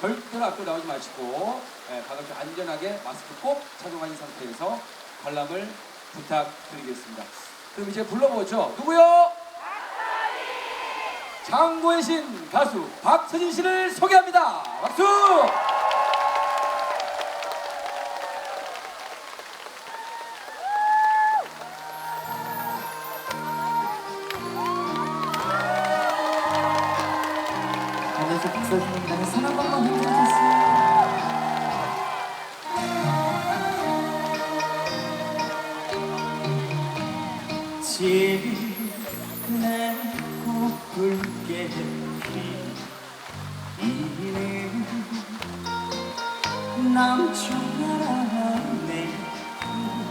절대로 앞으로 나오지 마시고 예, 가급적 안전하게 마스크 꼭 착용하신 상태에서 관람을 부탁드리겠습니다. 그럼 이제 불러보죠. 누구요? 장고의 신 가수 박서진 씨를 소개합니다. 박수! 남쪽나라 내 고향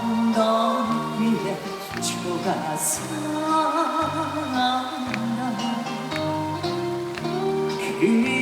언덕 위에 초가사나. 그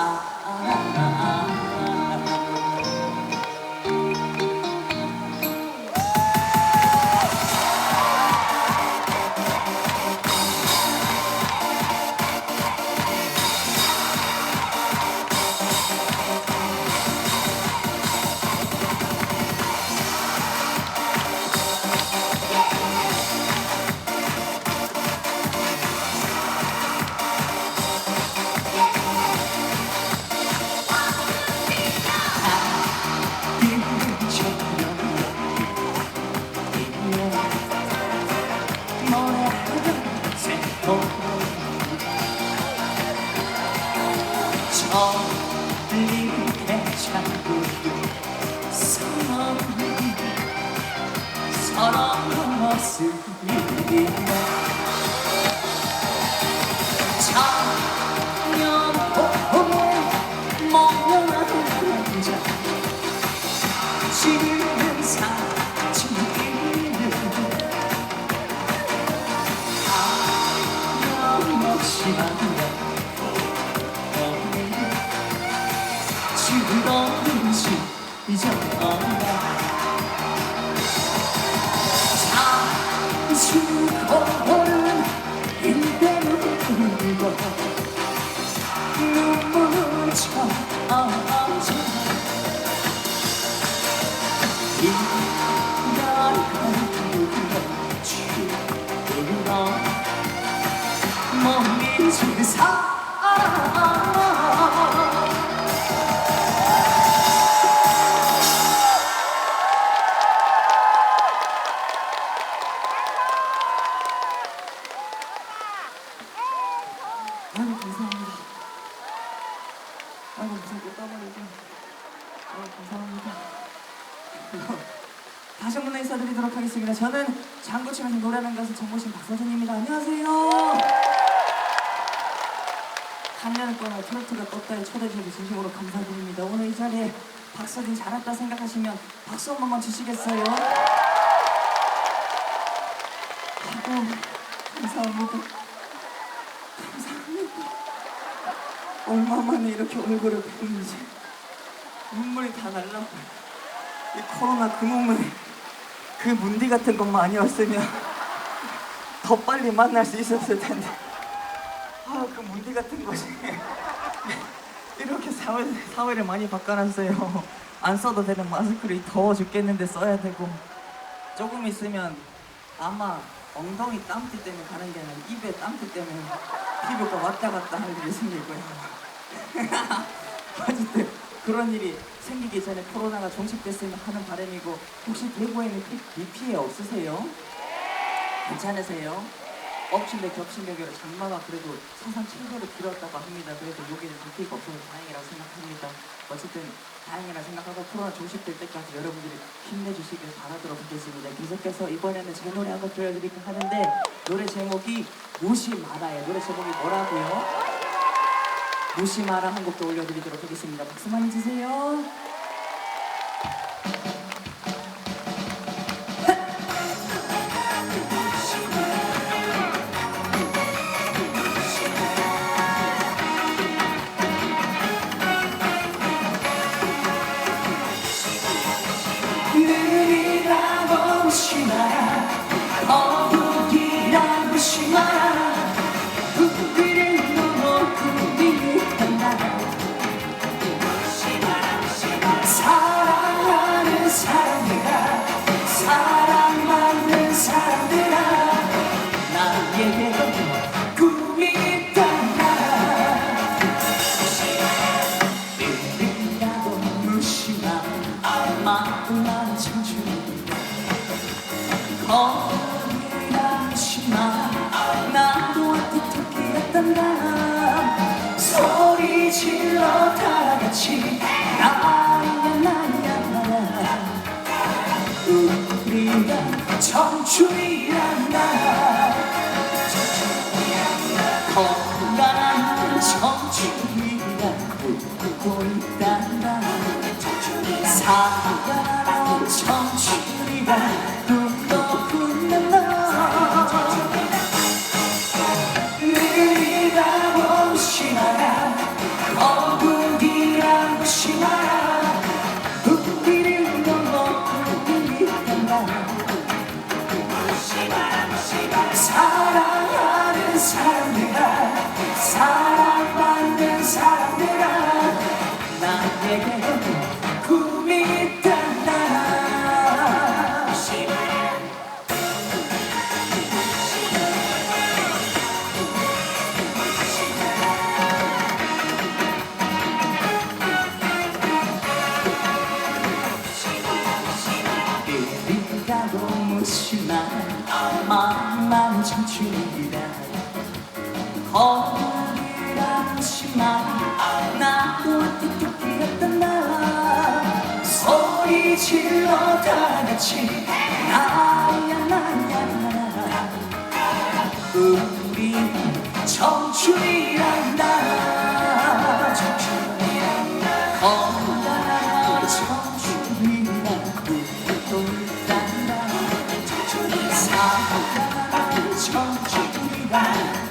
า 잊을 사람 사랑 없으리라 작년 4년 동안 트로트가 떴다에 초대해주셔서 진심으로 감사드립니다. 오늘 이 자리에 박서진 잘했다 생각하시면 박수 한 번만 주시겠어요? 아이고, 감사합니다. 감사합니다. 얼마만에 이렇게 얼굴을 뵙는지 눈물이 다 날라고 이 코로나 그 몸을 그 문디 같은 것만 아니었으면 더 빨리 만날 수 있었을 텐데. 아그 문디 같은 것이 이렇게 사회 사회를 많이 바꿔놨어요. 안 써도 되는 마스크를 더워 죽겠는데 써야 되고 조금 있으면 아마 엉덩이 땀띠 때문에 가는 게 아니라 입에 땀띠 때문에 피부가 왔다 갔다 할 일이 생길 거예요. 어쨌든 그런 일이 생기기 전에 코로나가 종식됐으면 하는 바람이고 혹시 대구에는 비, 비 피해 없으세요? 괜찮으세요? 엎친데 겹친데기로 장마가 그래도 사상 최고로 길었다고 합니다. 그래도 여기는 불피가 없어서 다행이라고 생각합니다. 어쨌든 다행이라 생각하고 코로나 종식될 때까지 여러분들이 힘내주시길 바라도록 하겠습니다. 계속해서 이번에는 제 노래 한곡 들려드릴까 하는데 노래 제목이 무시 마라예요. 노래 제목이 뭐라고요? 무시 마라 한 곡도 올려드리도록 하겠습니다. 박수 많이 주세요. 우리가 청춘이란다 사랑하는 청춘이라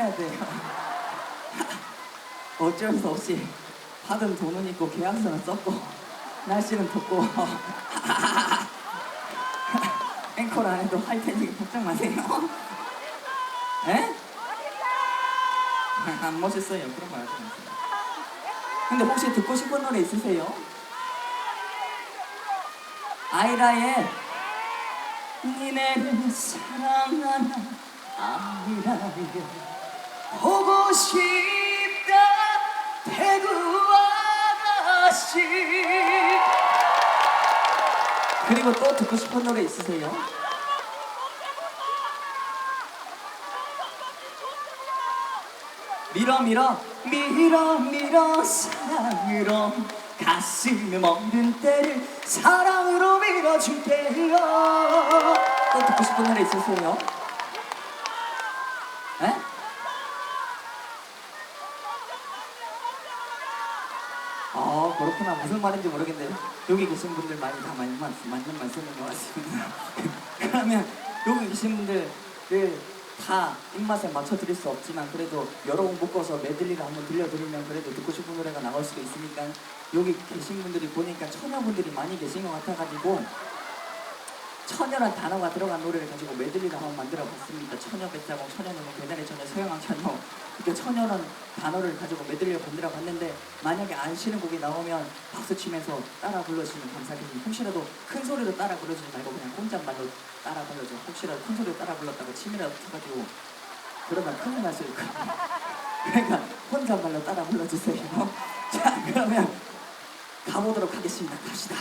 해야 돼요 어쩔 수 없이 받은 돈은 있고 계약서는 썼고 날씨는 덥고 앵콜 안 해도 할 테니 걱정 마세요 에? 안 멋있어요 그런 거 하지 마세요 근데 혹시 듣고 싶은 노래 있으세요? 아이라의 니네를 사랑하나 아이라여 보고 싶다 대구 아가씨 그리고 또 듣고 싶은 노래 있으세요? 밀어 밀어 밀어 밀어 사랑으로 가슴에 멍든 때를 사랑으로 밀어줄게요 또 듣고 싶은 노래 있으세요? 에? 아 그렇구나. 무슨 말인지 모르겠는데 여기 계신 분들 많이 다 많이 맞, 맞는 말씀인 것 같습니다. 그러면 여기 계신 분들을 다 입맛에 맞춰 드릴 수 없지만 그래도 여러 곡 묶어서 메들리를 한번 들려드리면 그래도 듣고 싶은 노래가 나올 수도 있으니까 여기 계신 분들이 보니까 처녀분들이 많이 계신 것 같아가지고 처녀란 단어가 들어간 노래를 가지고 메들리를 한번 만들어 봤습니다. 처녀 배짜공, 처녀는 배달의 처녀, 서영왕 처녀 이렇게 처녀란 단어를 가지고 메들리를 만들어 봤는데 만약에 안 쉬는 곡이 나오면 박수 치면서 따라 불러주시면 감사하겠습니다. 혹시라도 큰 소리로 따라 불러주지 말고 그냥 혼잣말로 따라 불러줘. 혹시라도 큰 소리로 따라 불렀다가 침이라도 쳐가지고 그러면 큰일 날 수 있거든요. 그러니까 혼잣말로 따라 불러주세요. 자 그러면 가보도록 하겠습니다. 갑시다.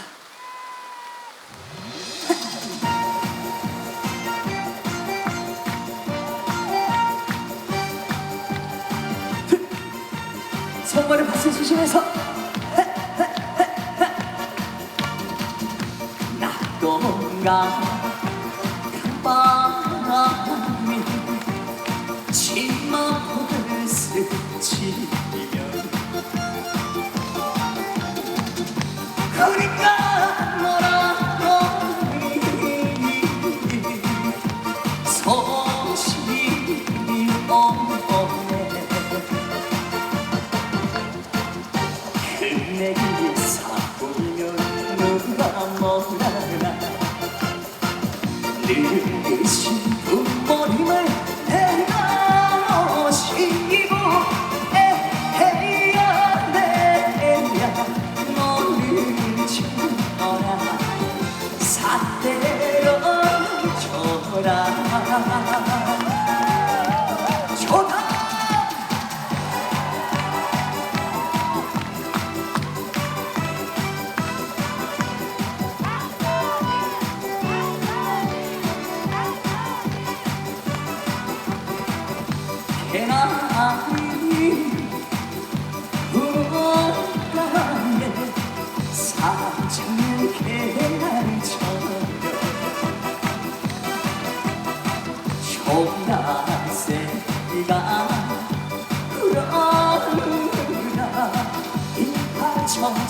손머리 박수 치시면서 낙동강 news.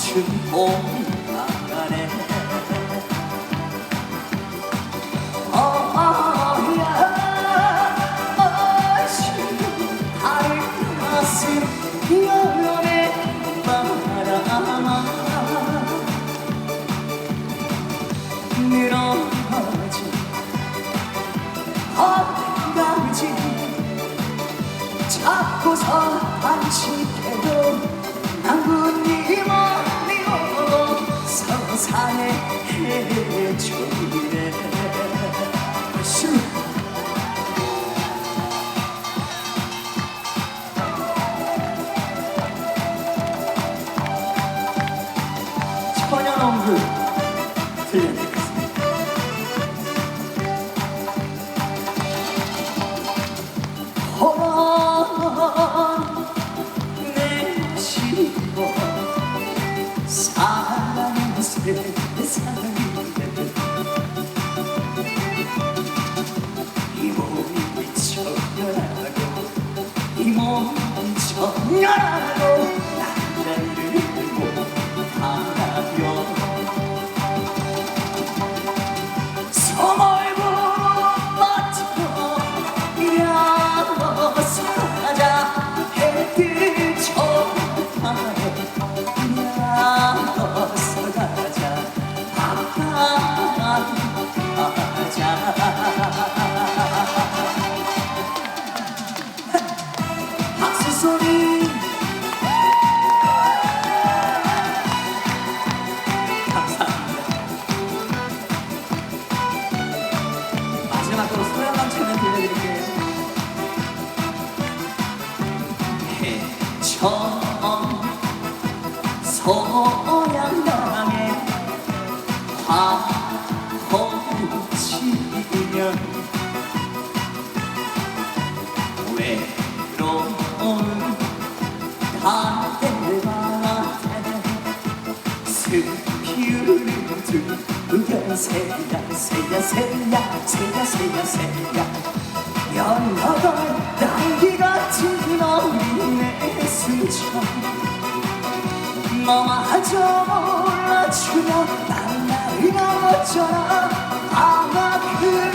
청춘 외로운 나대와 슬피 우는 두야 새야 새야 새야 새야 새야 새야 연어가 날개같은 너의 순천 마마저 몰라주며 난 나를 어쩌나 아마 그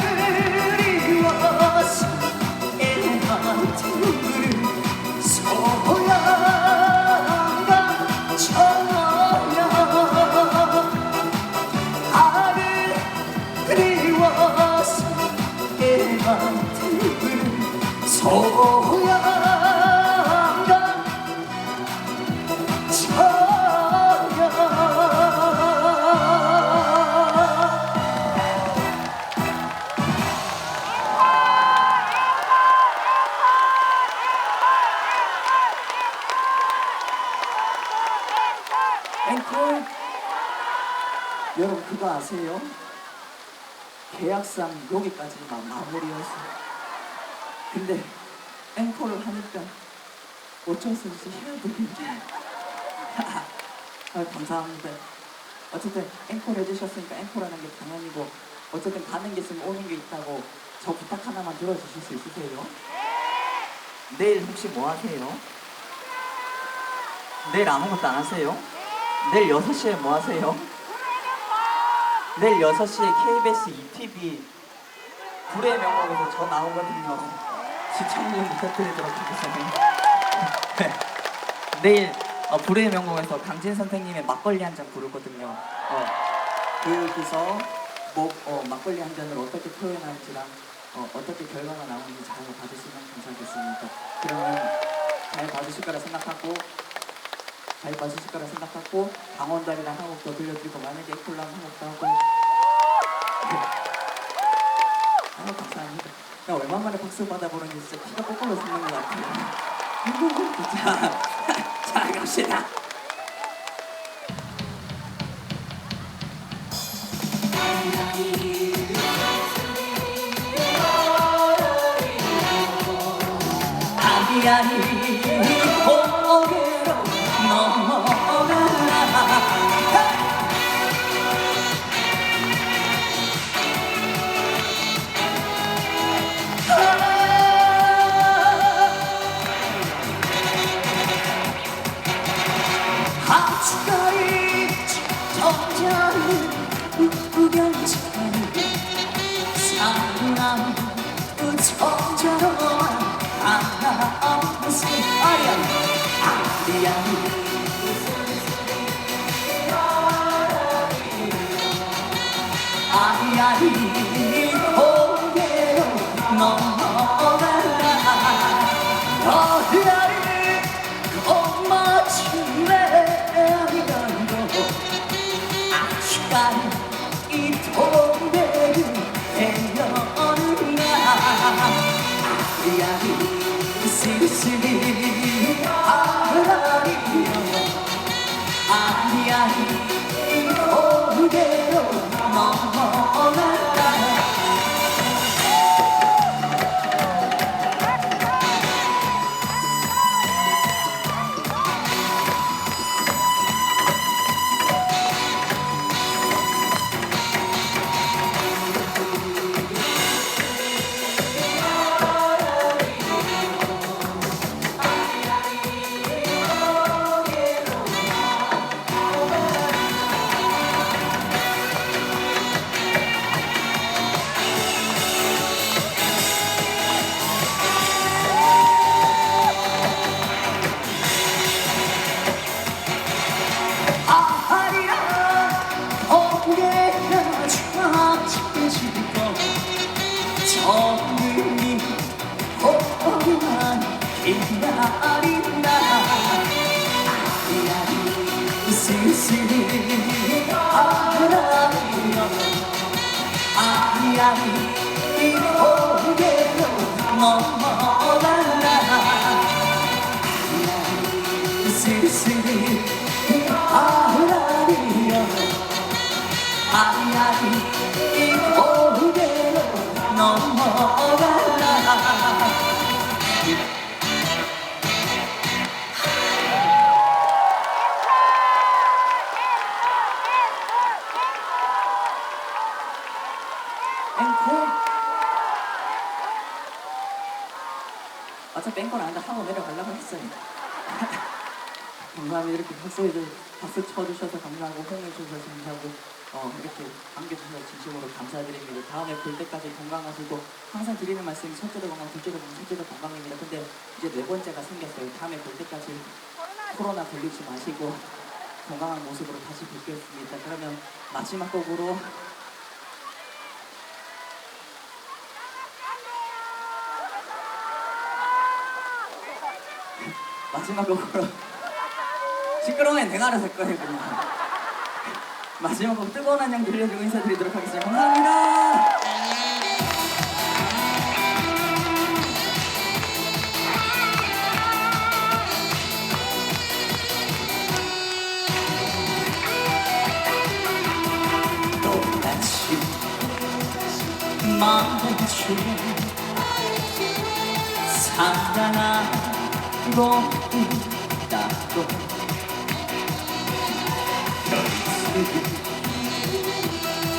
계약상 여기까지만 마무리였어요 근데 앵콜을 하니까 어쩔 수 없이 해야 되는데 아, 감사합니다 어쨌든 앵콜 해주셨으니까 앵콜하는 게 당연히고 어쨌든 가는 게 있으면 오는 게 있다고 저 부탁 하나만 들어주실 수 있으세요? 내일 혹시 뭐 하세요? 내일 아무것도 안 하세요? 내일 6시에 뭐 하세요? 내일 6시에 KBS ETV 불의 명곡에서 저 나오거든요. 시청률 부탁드리도록 하겠습니다. 네. 내일 어, 불의 명곡에서 강진 선생님의 막걸리 한 잔 부르거든요. 어, 거기서 뭐, 어, 막걸리 한 잔을 어떻게 표현할지랑 어, 어떻게 결과가 나오는지 잘 봐주시면 감사하겠습니다. 그러면 잘 봐주실 거라 생각하고 잘 봐주실 거라 생각하고 강원달이랑 한곡더 들려드리고 만약에 콜라 한 곡도 하고. 네. 아유 감사합니다. 야 얼마만에 박수 받아보는지 진짜 피가 거꾸로 솟는 것 같아요. 자, 자 갑시다. 아리아리 아 아리아리여 아리아리 고개로 넘어 어차피 뺀건 아닌데 하고 내려가려고 했어요. 감사합니다. 이렇게 박수 해주, 박수 쳐주셔서 감사하고 홍해주셔서 감사하고 어, 이렇게 반겨주셔서 진심으로 감사드립니다. 다음에 볼 때까지 건강하시고 항상 드리는 말씀이 첫째도 건강, 둘째도 건강, 셋째도 건강입니다. 근데 이제 네 번째가 생겼어요. 다음에 볼 때까지 코로나 걸리지 마시고 건강한 모습으로 다시 뵙겠습니다. 그러면 마지막 곡으로 마지막 곡으로 시끄러우면 내가 알아서 할 거예요 그냥. 마지막 곡 뜨거운 안녕 들려주고 인사드리도록 하겠습니다. 감사합니다. 똑같이 말해줘 사랑 하고 있다고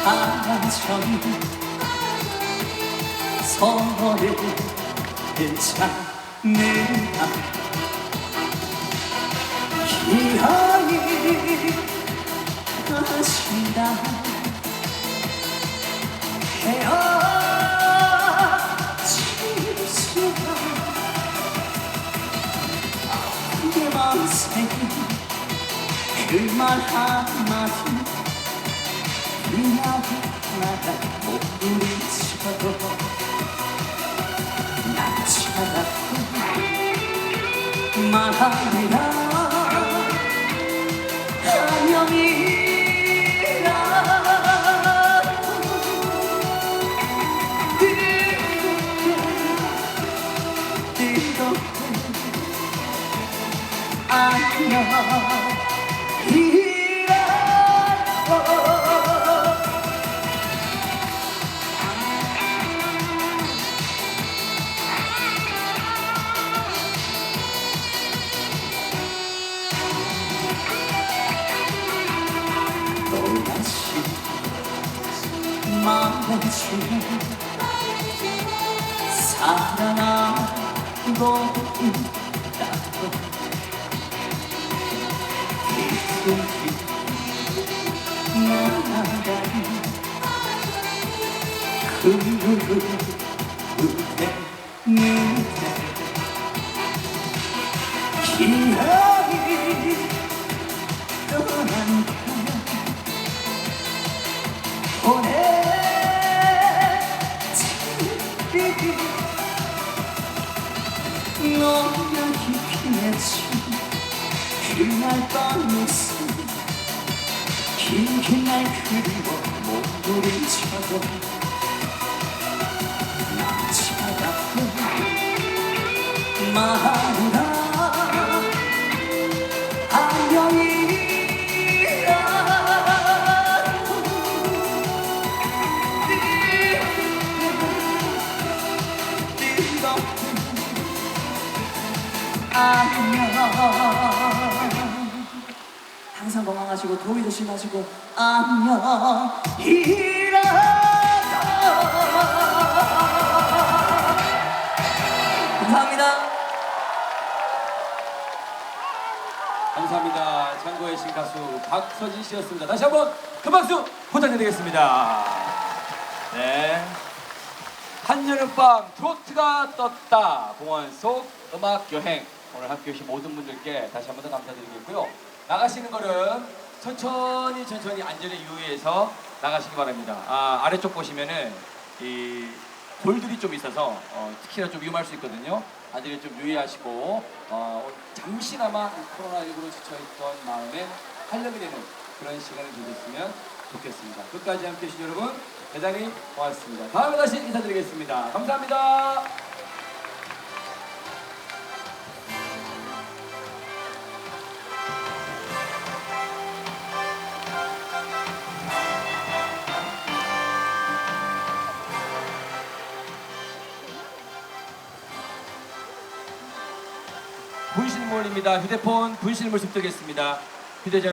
하나처럼 서로를 찾는다 기억이 하신다. 헤어 그말 한마디 그냥 나가 못 부딪혀도 날 찾아도 말하리라 안녕이 사랑하고 있다고 깊숙이 나가 건강하시고 더위 조심하시고 안녕 이라 감사합니다 감사합니다. 창고의 신 가수 박서진 씨였습니다. 다시 한번 큰 박수 부탁드리겠습니다. 네. 한여름밤 트로트가 떴다 공원 속 음악 여행 오늘 함께 해주신 모든 분들께 다시 한 번 더 감사드리겠고요. 나가시는 거는 천천히 천천히 안전에 유의해서 나가시기 바랍니다. 아, 아래쪽 보시면은 이 돌들이 좀 있어서 어, 특히나 좀 위험할 수 있거든요. 안전에 좀 유의하시고 어, 잠시나마 이 코로나19로 지쳐있던 마음에 활력이 되는 그런 시간을 가졌으면 좋겠습니다. 끝까지 함께 해 주신 여러분 대단히 고맙습니다. 다음에 다시 인사드리겠습니다. 감사합니다. 분실물입니다. 휴대폰 분실물 습득했습니다. 휴대전